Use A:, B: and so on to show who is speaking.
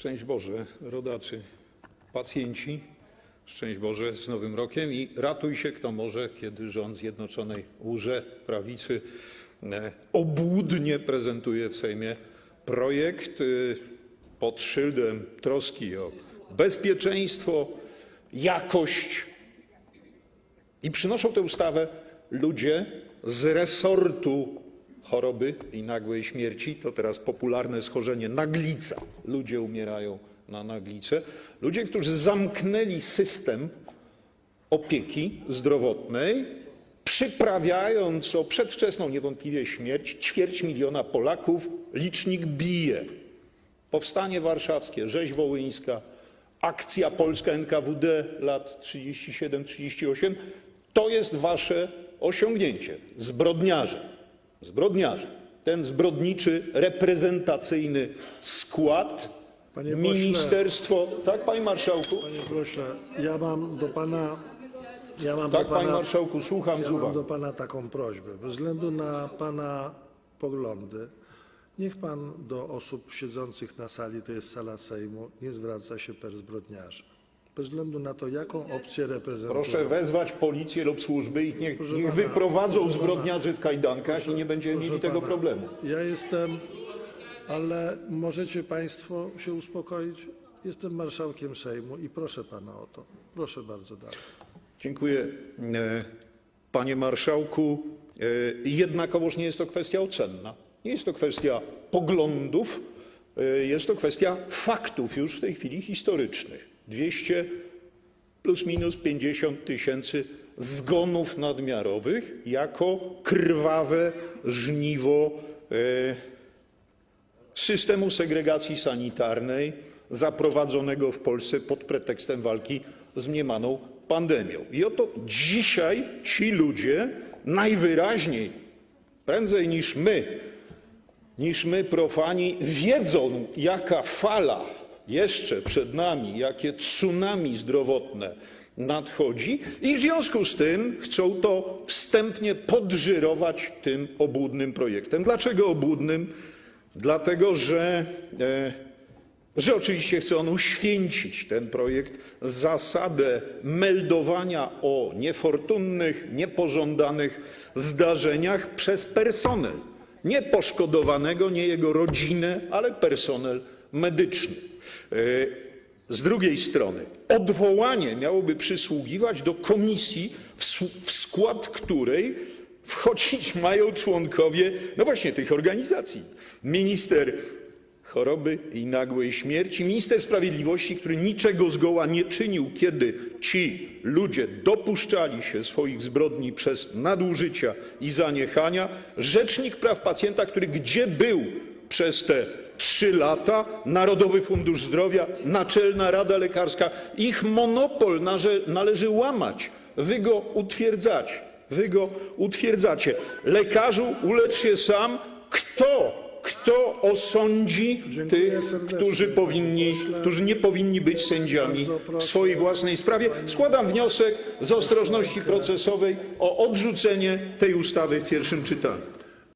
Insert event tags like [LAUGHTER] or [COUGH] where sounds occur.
A: Szczęść Boże, rodacy, pacjenci, szczęść Boże z Nowym Rokiem i ratuj się kto może, kiedy rząd Zjednoczonej Łże Prawicy e, obłudnie prezentuje w Sejmie projekt y, pod szyldem troski o bezpieczeństwo, jakość. I przynoszą tę ustawę ludzie z resortu choroby i nagłej śmierci. To teraz popularne schorzenie naglica. Ludzie umierają na naglicę. Ludzie, którzy zamknęli system opieki zdrowotnej, przyprawiając o przedwczesną niewątpliwie śmierć ćwierć miliona Polaków, licznik bije. Powstanie Warszawskie, rzeź wołyńska, akcja polska NKWD lat 37-38 to jest wasze osiągnięcie. Zbrodniarze. Zbrodniarze. Ten zbrodniczy, reprezentacyjny skład,
B: Panie pośle.
A: ministerstwo. Tak, panie marszałku?
B: Panie pośle, ja mam do pana. Ja mam
A: Tak,
B: do pana,
A: panie marszałku, słucham
B: ja
A: z
B: mam
A: uwagą.
B: do pana taką prośbę. Bez względu na pana poglądy, niech pan do osób siedzących na sali, to jest sala Sejmu, nie zwraca się per zbrodniarza. Bez względu na to, jaką opcję reprezentują.
A: Proszę wezwać policję lub służby i niech,
B: Proszę
A: niech
B: pana,
A: wyprowadzą
B: proszę pana.
A: zbrodniarzy w kajdankach i nie będziemy
B: Proszę
A: mieli tego
B: pana,
A: problemu.
B: Ja jestem, ale możecie państwo się uspokoić. Jestem marszałkiem Sejmu i proszę pana o to. Proszę bardzo dalej.
A: Dziękuję, e, panie marszałku. E, Jednakowoż nie jest to kwestia ocenna. Nie jest to kwestia poglądów, e, jest to kwestia faktów już w tej chwili historycznych. 200 plus minus 50 tysięcy zgonów nadmiarowych jako krwawe żniwo e, systemu segregacji sanitarnej zaprowadzonego w Polsce pod pretekstem walki z mniemaną pandemią. I oto dzisiaj ci ludzie najwyraźniej, prędzej niż my, niż my profani, wiedzą, jaka fala jeszcze przed nami, jakie tsunami zdrowotne nadchodzi, i w związku z tym chcą to wstępnie podżyrować tym obłudnym projektem. Dlaczego obłudnym? Dlatego, że, e, że oczywiście chce on uświęcić ten projekt zasadę meldowania o niefortunnych, niepożądanych zdarzeniach przez personel. Nie poszkodowanego, nie jego rodzinę, ale personel medyczny. E, Z drugiej strony odwołanie miałoby przysługiwać do komisji, w skład której wchodzić [LAUGHS] mają członkowie, no właśnie tych organizacji. Minister choroby i nagłej śmierci, minister sprawiedliwości, który niczego zgoła nie czynił, kiedy ci ludzie dopuszczali się swoich zbrodni przez nadużycia i zaniechania, rzecznik praw pacjenta, który gdzie był przez te trzy lata, Narodowy Fundusz Zdrowia, Naczelna Rada Lekarska, ich monopol należy, łamać. Wy go utwierdzacie. Wy go utwierdzacie. Lekarzu, ulecz się sam. Kto, kto osądzi tych, którzy powinni, którzy nie powinni być sędziami w swojej własnej sprawie? Składam wniosek z ostrożności procesowej o odrzucenie tej ustawy w pierwszym czytaniu.